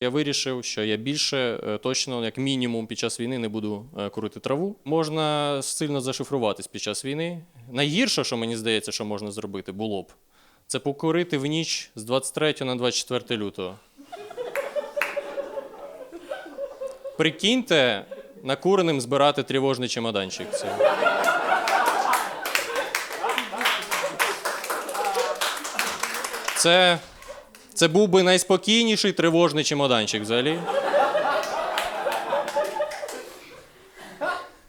Я вирішив, що я більше е, точно, як мінімум, під час війни не буду е, курити траву. Можна сильно зашифруватись під час війни. Найгірше, що мені здається, що можна зробити, було б, це покурити в ніч з 23 на 24 лютого. Прикиньте, накуреним збирати тривожний чемоданчик. Це... Це, був би найспокійніший тривожний чемоданчик взагалі.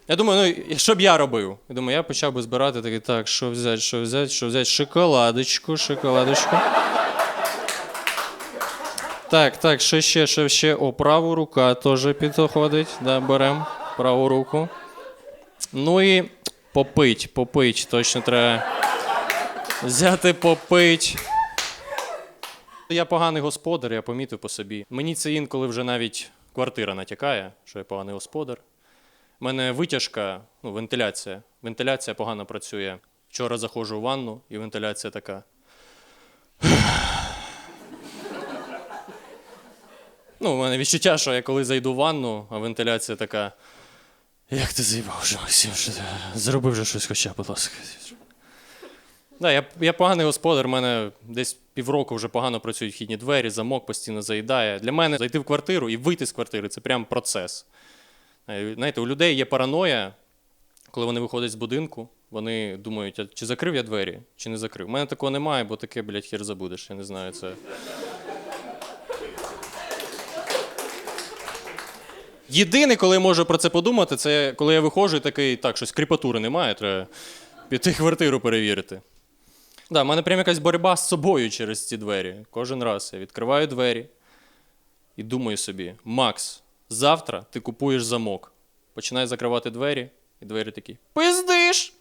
Я думаю, ну, що б я робив? Я думаю, я почав би збирати такий, так, що взяти, що взяти, що взяти, шоколадочку, шоколадочку. Так, так, що ще, що ще. О, праву рука теж підходить. Да, беремо праву руку. Ну і попить, попить. Точно треба взяти попить. Я поганий господар, я помітив по собі. Мені це інколи вже навіть квартира натякає, що я поганий господар. У мене витяжка, ну, вентиляція. Вентиляція погано працює. Вчора заходжу в ванну, і вентиляція така. Ну, у мене відчуття, що я коли зайду в ванну, а вентиляція така. Як ти заїбав вже, Максим, зроби вже щось хоча, будь ласка. Да, я, я поганий господар, у мене десь півроку вже погано працюють вхідні двері, замок постійно заїдає. Для мене зайти в квартиру і вийти з квартири це прям процес. Е, Знаєте, у людей є параноя, коли вони виходять з будинку, вони думають, а чи закрив я двері, чи не закрив. У мене такого немає, бо таке, блядь, хер забудеш. Я не знаю, це. Єдине, коли я можу про це подумати, це коли я виходжу і такий, так, щось кріпатури немає, треба піти квартиру перевірити. Да, в мене прям якась боротьба з собою через ці двері. Кожен раз я відкриваю двері і думаю собі: Макс, завтра ти купуєш замок. Починаю закривати двері, і двері такі: Пиздиш!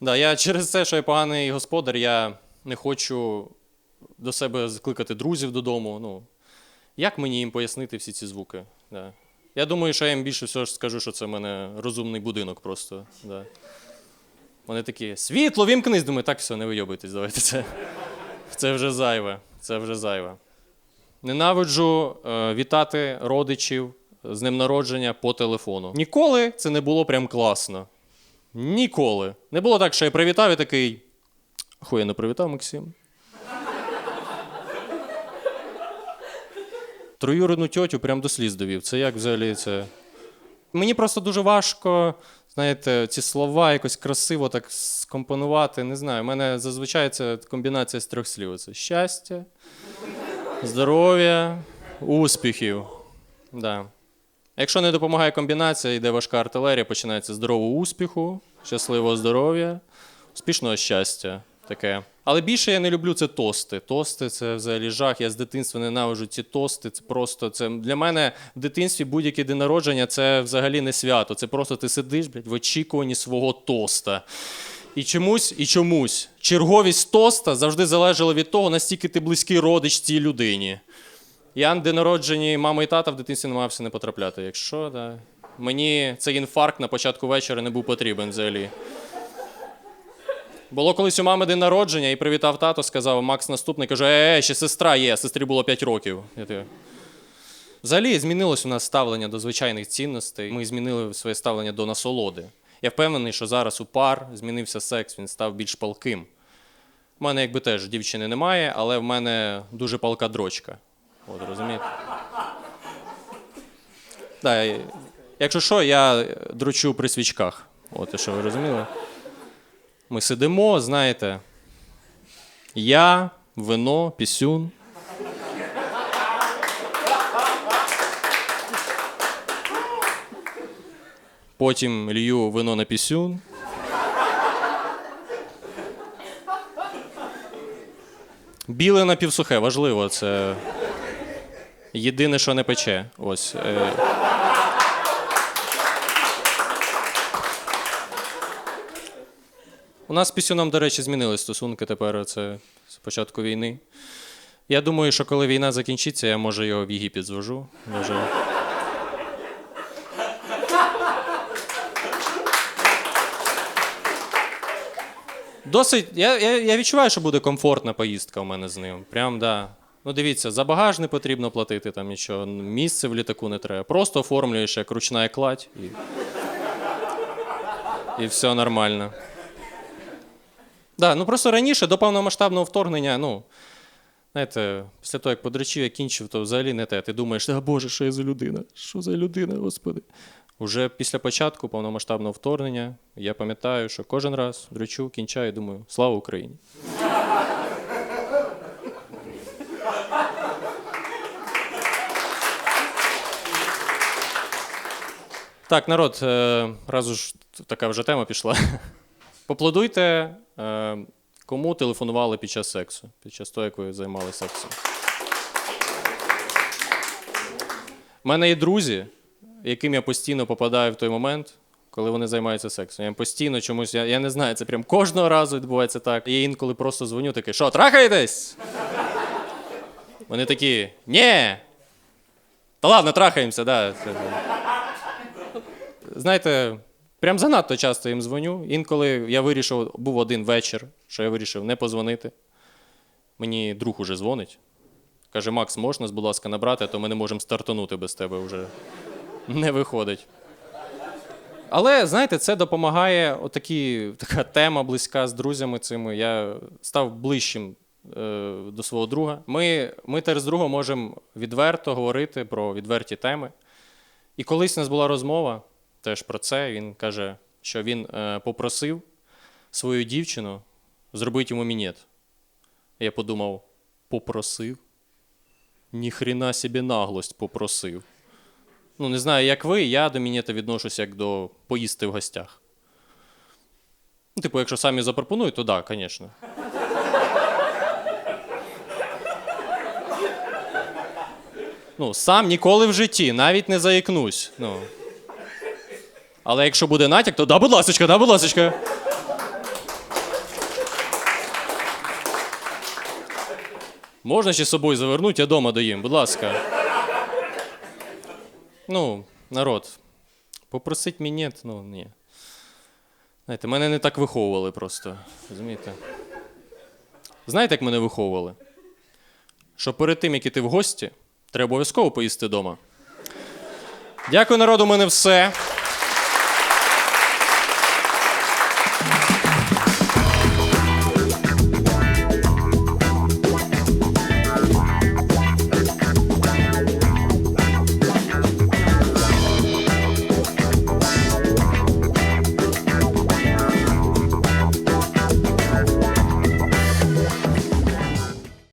Да, я через це, що я поганий господар, я не хочу до себе закликати друзів додому. Ну, як мені їм пояснити всі ці звуки? Да. Я думаю, що я їм більше всього скажу, що це в мене розумний будинок просто. Да. Вони такі, світло, вімкнись. Думаю, так, все, не вийобуйтесь, давайте це. Це вже зайве. Це вже зайве. Ненавиджу е, вітати родичів з днем народження по телефону. Ніколи це не було прям класно. Ніколи. Не було так, що я привітав і такий. Хуєно привітав, Максим. Троюрідну тьотю прям до сліз довів. Це як взагалі це. Мені просто дуже важко, знаєте, ці слова якось красиво так скомпонувати. Не знаю. У мене зазвичай це комбінація з трьох слів. Це щастя, здоров'я, успіхів. Да. Якщо не допомагає комбінація, йде важка артилерія, починається здорового успіху, щасливого здоров'я, успішного щастя. Таке. Але більше я не люблю це тости. Тости це взагалі жах. Я з дитинства ненавиджу ці тости. Це просто це для мене в дитинстві будь-який день народження це взагалі не свято. Це просто ти сидиш блядь, в очікуванні свого тоста. І чомусь, і чомусь черговість тоста завжди залежала від того, настільки ти близький родич цій людині. Я на день народження мами і тата в дитинстві намагався не потрапляти. Якщо да. мені цей інфаркт на початку вечора не був потрібен взагалі. Було колись у мами день народження і привітав тато, сказав Макс наступний, каже: е, е, ще сестра є, сестрі було 5 років. Я такий, Взагалі змінилось у нас ставлення до звичайних цінностей. Ми змінили своє ставлення до насолоди. Я впевнений, що зараз у пар змінився секс, він став більш палким. У мене якби теж дівчини немає, але в мене дуже палка дрочка. От розумієте? Да, якщо що, я дрочу при свічках. От, що ви розуміли? Ми сидимо, знаєте. Я, вино, пісюн. Потім лью вино на пісюн. Біле на півсухе, важливо, це єдине, що не пече. Ось. Е. У нас з пісюном, до речі, змінили стосунки тепер. Це з початку війни. Я думаю, що коли війна закінчиться, я може його в Єгипет звожу. Може... Досить. Я, я, я відчуваю, що буде комфортна поїздка у мене з ним. Прям, да. Ну, дивіться, за багаж не потрібно платити там нічого, місце в літаку не треба. Просто оформлюєш як ручна кладь і. І все нормально. Да, ну просто раніше до повномасштабного вторгнення, ну. Знаєте, після того, як подречів, я кінчив, то взагалі не те. Ти думаєш, а Боже, що я за людина? Що за людина, господи? Уже після початку повномасштабного вторгнення я пам'ятаю, що кожен раз дрочу, кінчаю і думаю, слава Україні. Так, народ, е, раз уж така вже тема пішла. Поплодуйте, е, кому телефонували під час сексу, під час того, як ви займалися сексом. У мене є друзі, яким я постійно попадаю в той момент, коли вони займаються сексом. Я постійно чомусь, я, я не знаю, це прям кожного разу відбувається так. Я інколи просто дзвоню, такий, що, трахаєтесь? Вони такі, ні. Та ладно, трахаємося, да. Знаєте, прям занадто часто їм дзвоню. Інколи я вирішив, був один вечір, що я вирішив не позвонити. Мені друг уже дзвонить. Каже: Макс, можна, будь ласка, набрати, а то ми не можемо стартанути без тебе вже. Не виходить. Але знаєте, це допомагає. Отакі, така тема близька з друзями цими. Я став ближчим е, до свого друга. Ми, ми теж з другом можемо відверто говорити про відверті теми. І колись у нас була розмова теж про це. Він каже, що він е, попросив свою дівчину зробити йому мінет. Я подумав: попросив? Ніхрена собі наглость попросив. Ну, не знаю, як ви, я до мінета відношусь як до поїсти в гостях. Ну, типу, якщо самі запропонують, то так, да, звісно. Ну, сам ніколи в житті, навіть не заікнусь. Ну. Але якщо буде натяк, то да, будь ласочка, да, будь ласочка. Можна ще з собою завернути, я дома доїм, будь ласка. Ну, народ, попросить мінет, ну ні. Знаєте, мене не так виховували просто. Розумієте? Знаєте, як мене виховували? Що перед тим, як іти в гості, треба обов'язково поїсти вдома. Дякую, народу, у мене все.